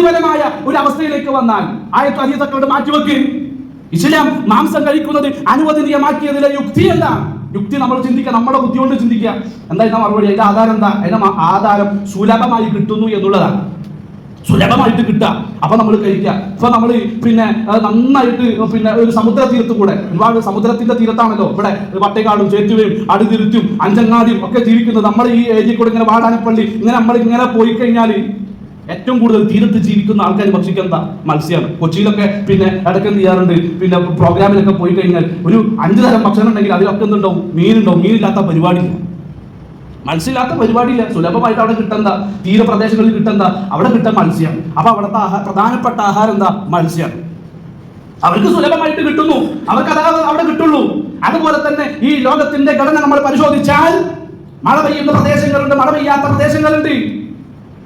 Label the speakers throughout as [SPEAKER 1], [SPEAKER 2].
[SPEAKER 1] യുക്തിപരമായ ഒരു അവസ്ഥയിലേക്ക് വന്നാൽ ആയത്ത് അതീതക്കളോട് മാറ്റിവെക്ക്. ഇസ്ലാം മാംസം കഴിക്കുന്നത് അനുവദനീയമാക്കിയതിലെ യുക്തിയല്ല യുക്തി നമ്മൾ ചിന്തിക്കുക നമ്മുടെ ബുദ്ധി കൊണ്ട് ചിന്തിക്കുക. എന്താ ഇതിന്റെ മറുപടി അതിന്റെ ആധാരം എന്താ? അതിന്റെ ആധാരം സുലഭമായി കിട്ടുന്നു എന്നുള്ളതാണ്. സുലഭമായിട്ട് കിട്ടുക. അപ്പൊ നമ്മൾ കഴിക്കുക. ഇപ്പൊ നമ്മൾ പിന്നെ നന്നായിട്ട് പിന്നെ ഒരു സമുദ്ര തീരത്ത് കൂടെ ഒരുപാട് സമുദ്രത്തിന്റെ തീരത്താണല്ലോ. ഇവിടെ വട്ടേക്കാടും ചേറ്റുവയും അടുതിരുത്തും അഞ്ചങ്ങാടിയും ഒക്കെ ജീവിക്കുന്നത്. നമ്മൾ ഈ ഏരിയ കൂടെ ഇങ്ങനെ വാടാനപ്പള്ളി ഇങ്ങനെ നമ്മൾ ഇങ്ങനെ പോയി കഴിഞ്ഞാൽ ഏറ്റവും കൂടുതൽ തീരത്ത് ജീവിക്കുന്ന ആൾക്കാർ ഭക്ഷിക്കുന്ന മത്സ്യമാണ് കൊച്ചിയിലൊക്കെ പിന്നെ ഇടയ്ക്ക് എന്ത് ചെയ്യാറുണ്ട്? പിന്നെ പ്രോഗ്രാമിലൊക്കെ പോയി കഴിഞ്ഞാൽ ഒരു അഞ്ച് തരം ഭക്ഷണം ഉണ്ടെങ്കിൽ അതിലൊക്കെ എന്തുണ്ടാവും മീനുണ്ടാവും. മീനില്ലാത്ത പരിപാടിയില്ല. മത്സ്യമില്ലാത്ത പരിപാടിയില്ല. സുലഭമായിട്ട് അവിടെ കിട്ടുന്ന തീരപ്രദേശങ്ങളിൽ കിട്ടുന്ന അവിടെ കിട്ടുന്ന മത്സ്യം അപ്പൊ അവിടുത്തെ ആഹാ- പ്രധാനപ്പെട്ട ആഹാരം എന്താ? മത്സ്യം അവർക്ക് സുലഭമായിട്ട് കിട്ടുന്നു. അവർക്ക് അതാ അവിടെ കിട്ടുള്ളൂ. അതുപോലെ തന്നെ ഈ ലോകത്തിന്റെ ഘടന നമ്മൾ പരിശോധിച്ചാൽ മഴ പെയ്യുന്ന പ്രദേശങ്ങളുണ്ട് മഴ പെയ്യാത്ത പ്രദേശങ്ങളുണ്ട്.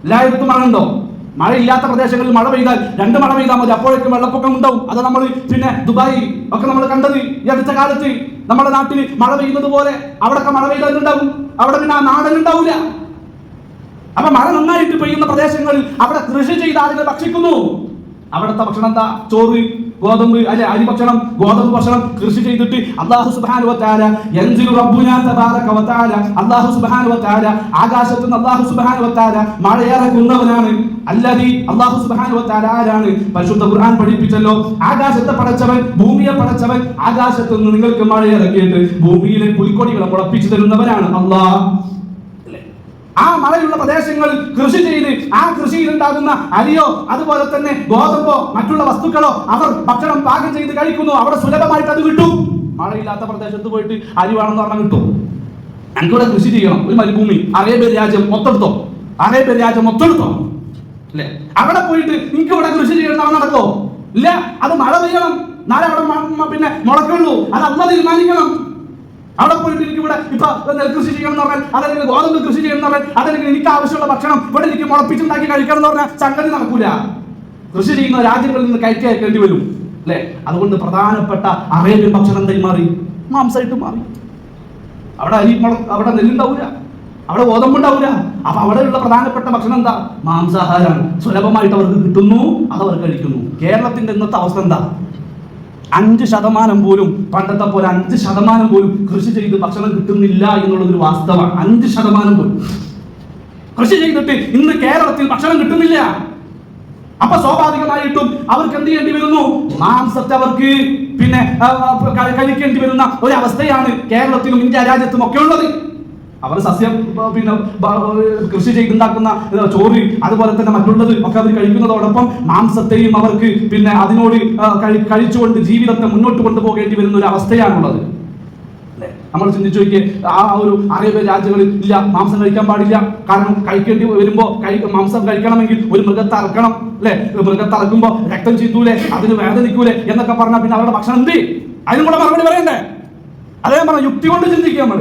[SPEAKER 1] എല്ലായിടത്തും മഴ ഉണ്ടോ മഴയില്ലാത്ത പ്രദേശങ്ങളിൽ മഴ പെയ്താൽ രണ്ട് മഴ പെയ്താൽ മതി. അപ്പോഴേക്കും വെള്ളപ്പൊക്കം ഉണ്ടാവും അത് നമ്മൾ പിന്നെ ദുബായി ഒക്കെ നമ്മൾ കണ്ടത് ഈ അടുത്ത കാലത്ത്. നമ്മുടെ നാട്ടിൽ മഴ പെയ്യുന്നത് പോലെ അവിടെയൊക്കെ മഴ പെയ്താൽ ഉണ്ടാവും അവിടെ പിന്നെ ആ നാടൻ ഉണ്ടാവില്ല അപ്പൊ മഴ നന്നായിട്ട് പെയ്യുന്ന പ്രദേശങ്ങളിൽ അവിടെ കൃഷി ചെയ്ത ആളുകൾ ഭക്ഷിക്കുന്നു. അവിടുത്തെ ഭക്ഷണം എന്താ? ചോറ് ഗോതമ്പ് അല്ലെ അരി ഭക്ഷണം ഗോതമ്പ് ഭക്ഷണം കൃഷി ചെയ്തിട്ട് അള്ളാഹു സുബാനു വതആല യൻസിലു റബ്ബുനാ തബാറക വതആല. അള്ളാഹു സുബാനു വതആല ആകാശത്ത് അള്ളാഹു സുബ്ഹാനഹു മഴയേറെ മഴയിറക്കുന്നവനാണ്. അല്ലാതെ അള്ളാഹു സുബാനു വതആല ആരാണ്? പരിശുദ്ധ ഖുർആൻ പഠിപ്പിച്ചല്ലോ. ആകാശത്തെ പടച്ചവൻ ഭൂമിയെ പടച്ചവൻ ആകാശത്ത് നിന്ന് നിങ്ങൾക്ക് മഴയിറക്കിയിട്ട് ഭൂമിയിലെ പുലിക്കൊടികളെ മുളപ്പിച്ചു തരുന്നവനാണ് അള്ളാഹ്? ആ മഴയുള്ള പ്രദേശങ്ങളിൽ കൃഷി ചെയ്ത് ആ കൃഷിയിൽ ഉണ്ടാകുന്ന അരിയോ അതുപോലെ തന്നെ ഗോതമ്പോ മറ്റുള്ള വസ്തുക്കളോ അവർ ഭക്ഷണം പാകം ചെയ്ത് കഴിക്കുന്നു. അവിടെ സുലഭമായിട്ട് അത് കിട്ടും. മഴയില്ലാത്ത പ്രദേശത്ത് പോയിട്ട് അരി വേണമെന്ന് പറഞ്ഞാൽ കിട്ടും. ഞങ്ങൾക്കിവിടെ കൃഷി ചെയ്യണം. ഒരു മരുഭൂമി അറേബ്യൻ രാജ്യം മൊത്തെടുത്തോ അറേബ്യൻ രാജ്യം മൊത്തെടുത്തോ അല്ലേ? അവിടെ പോയിട്ട് നിങ്ങൾക്ക് ഇവിടെ കൃഷി ചെയ്യണം നടക്കോ? ഇല്ല അത് മഴ പെയ്യണം. നാളെ അവിടെ പിന്നെ മുളക്കുള്ളൂ. അത് അമ്മ തീരുമാനിക്കണം. അവിടെ നെൽകൃഷി ചെയ്യണം എന്ന് പറഞ്ഞാൽ അതല്ലെങ്കിൽ ഗോതമ്പ് കൃഷി ചെയ്യണം എന്ന് പറഞ്ഞാൽ അതല്ലെങ്കിൽ എനിക്ക് ആവശ്യമുള്ള ഭക്ഷണം ഇവിടെ എനിക്ക് മുളപ്പിച്ചുണ്ടാക്കി കഴിക്കണം എന്ന് പറഞ്ഞാൽ സംഗതി നടക്കൂല. കൃഷി ചെയ്യുന്ന രാജ്യങ്ങളിൽ നിന്ന് കയറ്റി അയക്കേണ്ടി വരും. അല്ലെ? അതുകൊണ്ട് പ്രധാനപ്പെട്ട അറേബ്യൻ ഭക്ഷണം എന്തായി മാറി? മാംസമായിട്ട് മാറി. അവിടെ അരി മുള അവിടെ നെല്ലുണ്ടാവൂല. അവിടെ ഗോതമ്പുണ്ടാവൂല. അപ്പൊ അവിടെയുള്ള പ്രധാനപ്പെട്ട ഭക്ഷണം എന്താ? മാംസാഹാരമാണ്. സുലഭമായിട്ട് അവർക്ക് കിട്ടുന്നു അത് അവർ കഴിക്കുന്നു. കേരളത്തിന്റെ ഇന്നത്തെ അവസ്ഥ എന്താ? അഞ്ച് ശതമാനം പോലും പണ്ടത്തെ പോലെ അഞ്ച് ശതമാനം പോലും കൃഷി ചെയ്ത് ഭക്ഷണം കിട്ടുന്നില്ല എന്നുള്ളതൊരു വാസ്തവമാണ്. അഞ്ച് ശതമാനം പോലും. കൃഷി ചെയ്തിട്ട് ഇന്ന് കേരളത്തിൽ ഭക്ഷണം കിട്ടുന്നില്ല. അപ്പൊ സ്വാഭാവികമായിട്ടും അവർക്ക് എന്ത് ചെയ്യേണ്ടി വരുന്നു? മാംസത്തെ അവർക്ക് പിന്നെ കഴിക്കേണ്ടി വരുന്ന ഒരു അവസ്ഥയാണ് കേരളത്തിലും ഇന്ത്യ രാജ്യത്തും ഒക്കെ ഉള്ളത്. അവർ സസ്യം പിന്നെ കൃഷി ചെയ്തുണ്ടാക്കുന്ന ചോറ് അതുപോലെ തന്നെ മറ്റുള്ളത് ഒക്കെ അവർ കഴിക്കുന്നതോടൊപ്പം മാംസത്തെയും അവർക്ക് പിന്നെ അതിനോട് കഴി- കഴിച്ചുകൊണ്ട് ജീവിതത്തെ മുന്നോട്ട് കൊണ്ടുപോകേണ്ടി വരുന്ന ഒരു അവസ്ഥയാണുള്ളത്? നമ്മൾ ചിന്തിച്ചു നോക്കിയേ ആ ഒരു അറേബ്യൻ രാജ്യങ്ങളിൽ ഇല്ല മാംസം കഴിക്കാൻ പാടില്ല. കാരണം കഴിക്കേണ്ടി വരുമ്പോ കഴി മാംസം കഴിക്കണമെങ്കിൽ ഒരു മൃഗത്തെ അറക്കണം. അല്ലെ? മൃഗത്തെ അറക്കുമ്പോ രക്തം ചിന്തൂലേ അതിന് വേദനിക്കൂലേ എന്നൊക്കെ പറഞ്ഞാൽ പിന്നെ അവരുടെ ഭക്ഷണം എന്ത് അതിനും കൂടെ മറുപടി പറയണ്ടേ? അതേ പറഞ്ഞ യുക്തി കൊണ്ട് ചിന്തിക്കുക നമ്മൾ.